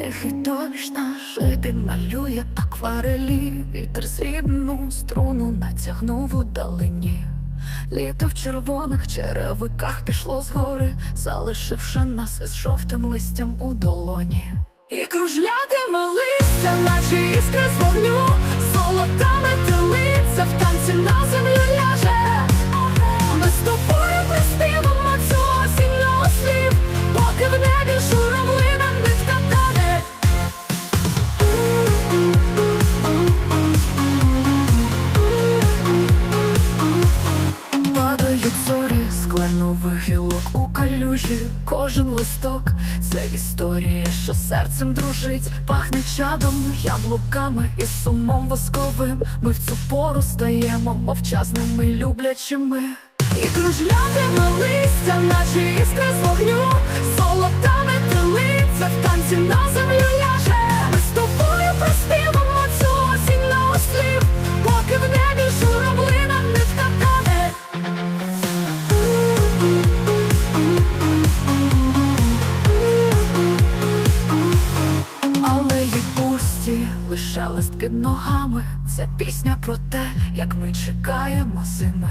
Дощ наш жити малює акварелі, вітер срібну струну натягнув у далині. Літо в червоних черевиках пішло згори, залишивши нас із жовтим листям у долоні. І кружлятиме листя, наче іскри з вогню, калюжі Кожен листок. Це історія, що серцем дружить. Пахне чадом, яблуками і сумом восковим. Ми в цю пору стаємо мовчазними, люблячими. І кружлятиме листя, наче іскри з вогню. Золота метелиця в танці на лише лист під ногами. Це пісня про те, як ми чекаємо зими.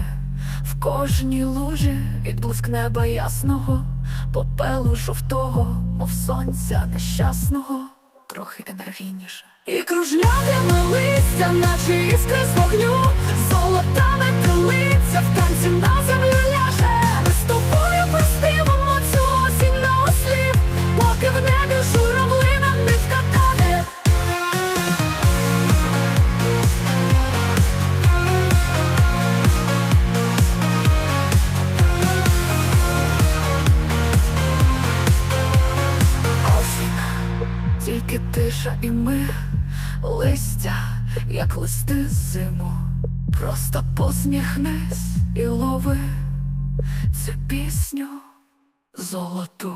В кожній лужі відблиск неба ясного, попелу жовтого, мов сонця нещасного, трохи енергійніше. І кружлятиме листя, наче іскри з вогню, золота метелиця в танці на тільки тиша і ми, листя, як листи зиму. Просто посміхнись і лови цю пісню золоту.